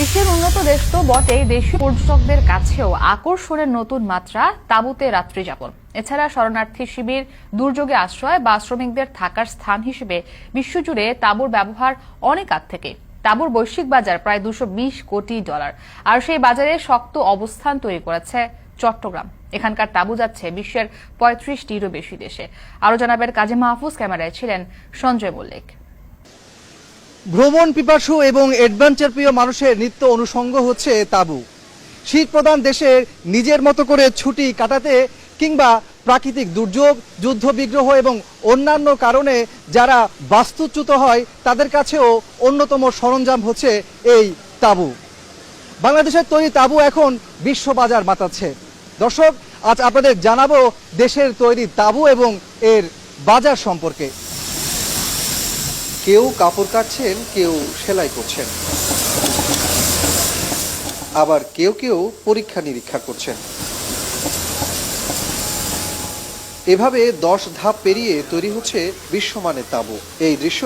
বিশ্বের উন্নত দেশ তো বটেই দেশীয় পর্যটকদের কাছেও আকর্ষণের নতুন মাত্রা তাঁবুতে রাত্রি যাপন। এছাড়া শরণার্থী শিবির, দুর্যোগে আশ্রয় বা শ্রমিকদের থাকার স্থান হিসেবে বিশ্বজুড়ে তাঁবুর ব্যবহার অনেক আগ থেকে। তাঁবুর বৈশ্বিক বাজার প্রায় দুশো কোটি ডলার। আর সেই বাজারে শক্ত অবস্থান তৈরি করেছে চট্টগ্রাম। এখানকার তাঁবু যাচ্ছে বিশ্বের পঁয়ত্রিশটিরও বেশি দেশে। আরও জানাবেন কাজী মাহফুজ ক্যামেরায় ছিলেন সঞ্জয় মল্লিক। ভ্রমণ পিপাসু এবং অ্যাডভেঞ্চার প্রিয় মানুষের নিত্য অনুষঙ্গ হচ্ছে তাবু। শীত প্রধান দেশের নিজের মতো করে ছুটি কাটাতে কিংবা প্রাকৃতিক দুর্যোগ, যুদ্ধ বিগ্রহ এবং অন্যান্য কারণে যারা বাস্তুচ্যুত হয়, তাদের কাছেও অন্যতম সরঞ্জাম হচ্ছে এই তাবু। বাংলাদেশের তৈরি তাবু এখন বিশ্ববাজার মাতাচ্ছে। দর্শক, আজ আপনাদের জানাব দেশের তৈরি তাবু এবং এর বাজার সম্পর্কে। কেউ কাপড় কাটছেন, কেউ সেলাই করছেন। আবার কেউ কেউ পরীক্ষা নিরীক্ষা করছেন। এভাবে দশ ধাপ পেরিয়ে তৈরি হচ্ছে বিশ্বমানের তাঁবু। এই দৃশ্য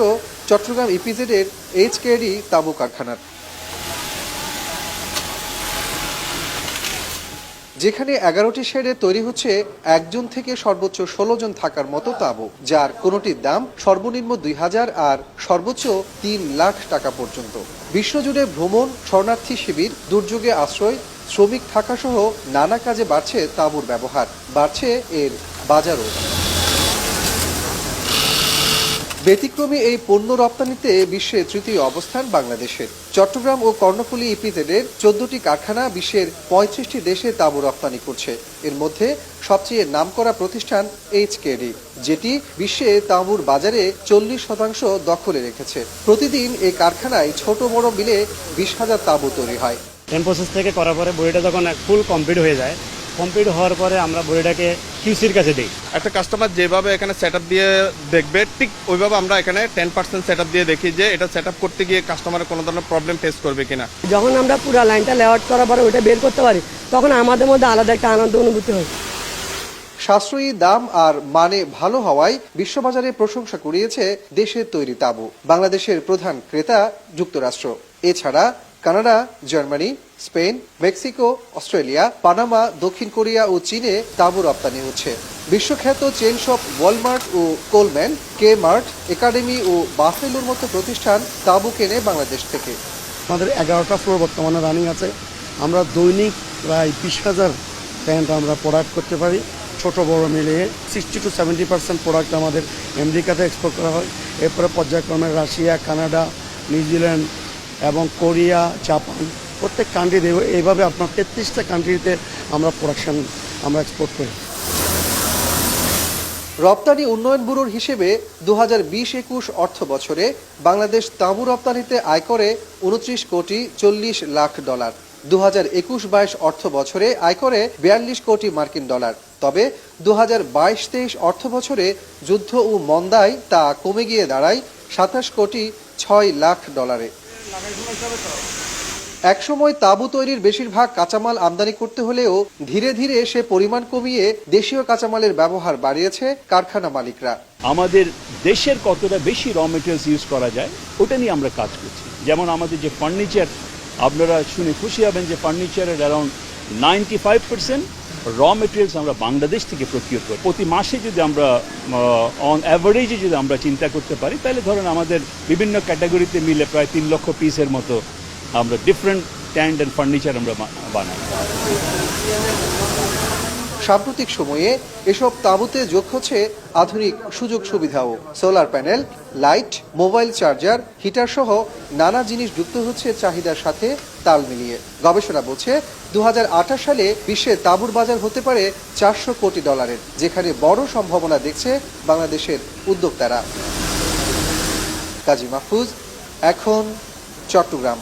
চট্টগ্রাম ইপিজেডের এইচ কেডি তাঁবু কারখানার। যেখানে এগারোটি শেডে তৈরি হচ্ছে একজন থেকে সর্বোচ্চ ষোলো জন থাকার মতো তাবু, যার কোনোটির দাম সর্বনিম্ন দুই হাজার আর সর্বোচ্চ তিন লাখ টাকা পর্যন্ত। বিশ্বজুড়ে ভ্রমণ, শরণার্থী শিবির, দুর্যোগে আশ্রয়, শ্রমিক থাকাসহ নানা কাজে বাড়ছে তাঁবুর ব্যবহার, বাড়ছে এর বাজারও। ব্যতিক্রমী এই পণ্য রপ্তানিতে বিশ্বে তৃতীয় অবস্থান বাংলাদেশের। চট্টগ্রাম ও কর্ণফুলী ইপিজেডের চোদ্দটি কারখানা বিশ্বের পঁয়ত্রিশটি দেশে তাঁবু রপ্তানি করছে। এর মধ্যে সবচেয়ে নামকরা প্রতিষ্ঠান এইচকেডি, যেটি বিশ্বে তাঁবুর বাজারে চল্লিশ শতাংশ দখলে রেখেছে। প্রতিদিন এই কারখানায় ছোট বড় মিলে বিশ হাজার তাঁবু তৈরি হয়। টেন প্রসেস থেকে করার পরে বইটা যখন ফুল কমপ্লিট হয়ে যায় কমপ্লিট হওয়ার পরে আমরা বইটাকে কিউসির কাছে দিই। একটা কাস্টমার যেভাবে এখানে সেট দিয়ে দেখবে ঠিক ওইভাবে আমরা এখানে টেন পার্সেন্ট সেট দিয়ে দেখি যে এটা সেট করতে গিয়ে কাস্টমারের কোনো ধরনের প্রবলেম ফেস করবে কিনা। যখন আমরা পুরো লাইনটা লেআউট করার পরে ওইটা বের করতে পারি তখন আমাদের মধ্যে আলাদা একটা আনন্দ অনুভূতি হয়। সাশ্রয়ী দাম আর মানে ভালো হওয়ায় বিশ্ববাজারে প্রশংসা কুড়িয়েছে দেশের তৈরি তাঁবু বাংলাদেশের প্রধান ক্রেতা যুক্তরাষ্ট্র। এছাড়া Canada, Germany, Spain, Mexico, Australia, Panama, দক্ষিণ কোরিয়া ও চীনে তাঁবু রপ্তানি হচ্ছে। বিশ্বখ্যাত চেন শপ ওয়ালমার্ট ও কোলম্যান কে মার্ট একাডেমি ও বাফেলোর মতো প্রতিষ্ঠান তাঁবু কেনে বাংলাদেশ থেকে। আমাদের এগারোটা ফ্লোর বর্তমানে রানিং আছে। আমরা দৈনিক প্রায় বিশ হাজার প্যান্ট আমরা প্রোডাক্ট করতে পারি। ছোট বড় মিলিয়ে sixty to seventy percent product আমাদের আমেরিকাতে এক্সপোর্ট করা হয়। এরপরে পর্যায়ক্রমে রাশিয়া, কানাডা, নিউজিল্যান্ড এবং কোরিয়া, জাপান, প্রত্যেক কান্ট্রি এইভাবে আপনার তেত্রিশটা কান্ট্রিতে আমরা প্রোডাকশন আমরা এক্সপোর্ট করি। রপ্তানি উন্নয়ন ব্যুরোর হিসেবে দু হাজার বিশ একুশ অর্থ বছরে বাংলাদেশ তাঁবু রপ্তানিতে আয় করে উনত্রিশ কোটি চল্লিশ লাখ ডলার। দু হাজার একুশ বাইশ অর্থ বছরে আয় করে বিয়াল্লিশ কোটি মার্কিন ডলার। তবে দু হাজার বাইশ তেইশ অর্থ বছরে যুদ্ধ ও মন্দায় তা কমে গিয়ে দাঁড়ায় সাতাশ কোটি ছয় লাখ ডলারে। একসময় তাঁবু তৈরির বেশিরভাগ কাঁচামাল আমদানি করতে হলেও ধীরে ধীরে সে পরিমাণ কমিয়ে দেশীয় কাঁচামালের ব্যবহার বাড়িয়েছে কারখানা মালিকরা। আমাদের দেশের কতটা বেশি র মেটেরিয়ালস ইউজ করা যায়, ওটা নিয়ে আমরা কাজ করছি। যেমন আমাদের যে ফার্নিচার আপনারা শুনে খুশি হবেন যে ফার্নিচারের around ninety five percent raw materials আমরা বাংলাদেশ থেকে প্রকিউর করি। প্রতি মাসে যদি আমরা অন অ্যাভারেজে যদি আমরা চিন্তা করতে পারি, তাহলে ধরেন আমাদের বিভিন্ন ক্যাটাগরিতে মিলে প্রায় তিন লক্ষ পিসের মতো আমরা ডিফারেন্ট ট্যান্ড অ্যান্ড ফার্নিচার আমরা বানাই। সাম্প্রতিক সময়ে এসব তাঁবুতে যোগ হচ্ছে আধুনিক সুযোগ সুবিধাও। Solar panel, light, mobile charger, heater সহ নানা জিনিস যুক্ত হচ্ছে চাহিদার সাথে তাল মিলিয়ে। গবেষণা বলছে দু হাজার আঠাশ সালে বিশ্বে তাঁবুর বাজার হতে পারে চারশো কোটি ডলারের, যেখানে বড় সম্ভাবনা দেখছে বাংলাদেশের উদ্যোক্তারা। কাজী মাহফুজ, এখন চট্টগ্রাম।